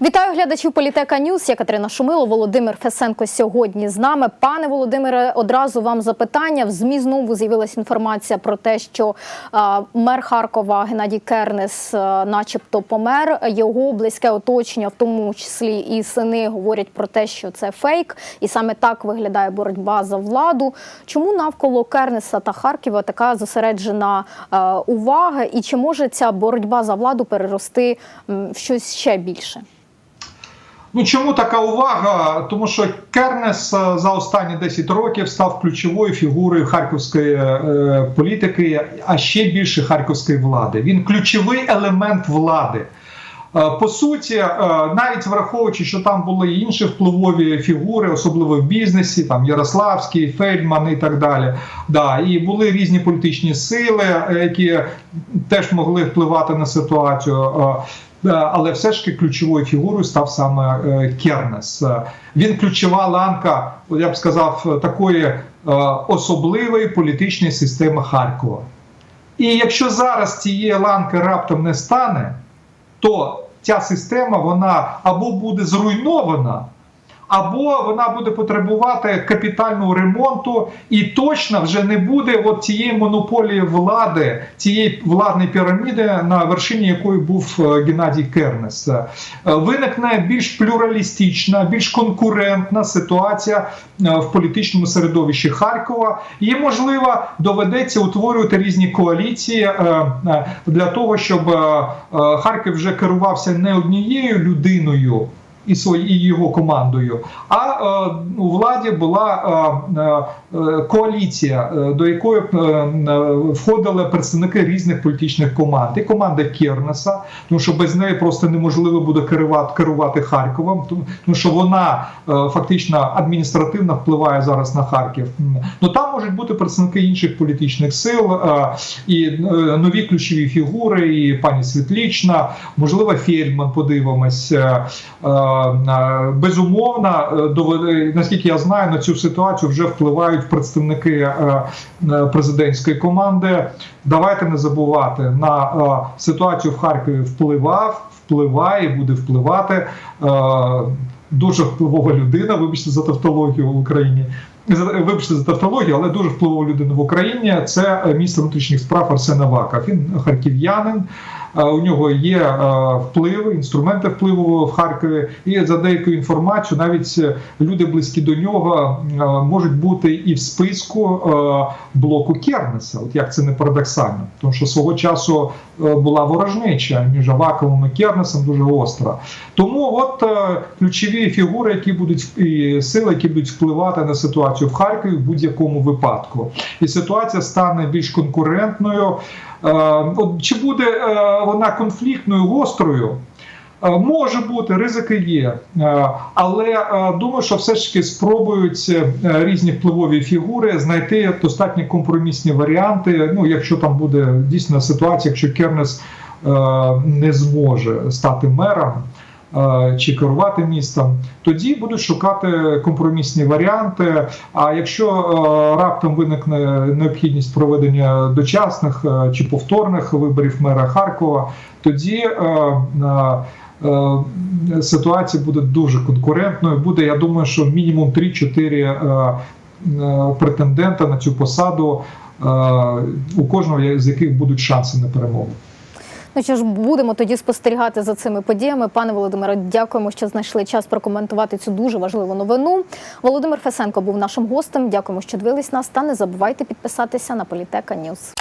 Вітаю глядачів Політека Ньюс. Я Катерина Шумило, Володимир Фесенко сьогодні з нами. Пане Володимире, одразу вам запитання. В ЗМІ знову з'явилася інформація про те, що мер Харкова Геннадій Кернес, начебто, помер. Його близьке оточення, в тому числі і сини, говорять про те, що це фейк, і саме так виглядає боротьба за владу. Чому навколо Кернеса та Харкова така зосереджена увага? І чи може ця боротьба за владу перерости в щось ще більше? Ну чому така увага? Тому що Кернес е, за останні 10 років став ключовою фігурою харківської е, політики, а ще більше харківської влади. Він ключовий елемент влади. Е, По суті, навіть враховуючи, що там були і інші впливові фігури, особливо в бізнесі, там Ярославський, Фельдман і так далі. Да, і були різні політичні сили, які теж могли впливати на ситуацію. Е, але все ж таки ключовою фігурою став саме е, Кернес. Е, Він ключова ланка, я б сказав, такої особливої політичної системи Харкова. І якщо зараз цієї ланки раптом не стане, то ця система вона або буде зруйнована, або вона буде потребувати капітального ремонту, і точно вже не буде от цієї монополії влади, цієї владної піраміди, на вершині якої був е, Геннадій Кернес. Е, Виникне більш плюралістична, більш конкурентна ситуація е, в політичному середовищі Харкова. І можливо доведеться утворювати різні коаліції для того, щоб Харків вже керувався не однією людиною і свої і його командою. А е, у владі була е, е, коаліція, е, до якої е, е, входили представники різних політичних команд. І команда Кернеса, тому що без неї просто неможливо буде керувати керувати Харковом, тому що вона е, фактично адміністративно впливає зараз на Харків. Ну там можуть бути представники інших політичних сил е, і е, нові ключові фігури, і пані Світлічна, можливо, Фельдман, подивимось. Е, Е, Безумовно, е, наскільки я знаю, на цю ситуацію вже впливають представники е, е, президентської команди. Давайте не забувати на е, ситуацію в Харкові впливав, впливає, буде впливати е, дуже впливова людина. Вибачте за тавтологію в Україні. Вибачте за тавтологію, але дуже впливова людина в Україні. Це е, міністр внутрішніх справ Арсен Аваков. Він харків'янин. У нього є впливи, інструменти впливу в Харкові, і за деякою інформацією, навіть е, люди близькі до нього можуть бути і в списку блоку Кернеса. От як це не парадоксально, тому що свого часу е, була ворожнеча між Аваковим і Кернесом дуже гостра. Тому от е, ключові фігури, які будуть і сили, які будуть впливати на ситуацію в Харкові в будь-якому випадку, і ситуація стане більш конкурентною. От чи буде вона конфліктною гострою? Е, Може бути, ризики є, Е, але е, думаю, що все ж таки спробують різні впливові фігури знайти достатньо компромісні варіанти. Ну, якщо там буде дійсно ситуація, якщо Кернес не зможе стати мером. Е, Чи керувати містом, тоді будуть шукати компромісні варіанти. А якщо е, раптом виникне необхідність проведення дочасних е, чи повторних виборів мера Харкова, тоді ситуація буде дуже конкурентною. Буде, я думаю, що мінімум 3-4 е, е, претендента на цю посаду, у кожного з яких будуть шанси на перемогу. Ну що ж, будемо тоді спостерігати за цими подіями. Пане Володимире, дякуємо, що знайшли час прокоментувати цю дуже важливу новину. Володимир Фесенко був нашим гостем. Дякуємо, що дивились нас. Та не забувайте підписатися на Політека Ньюс.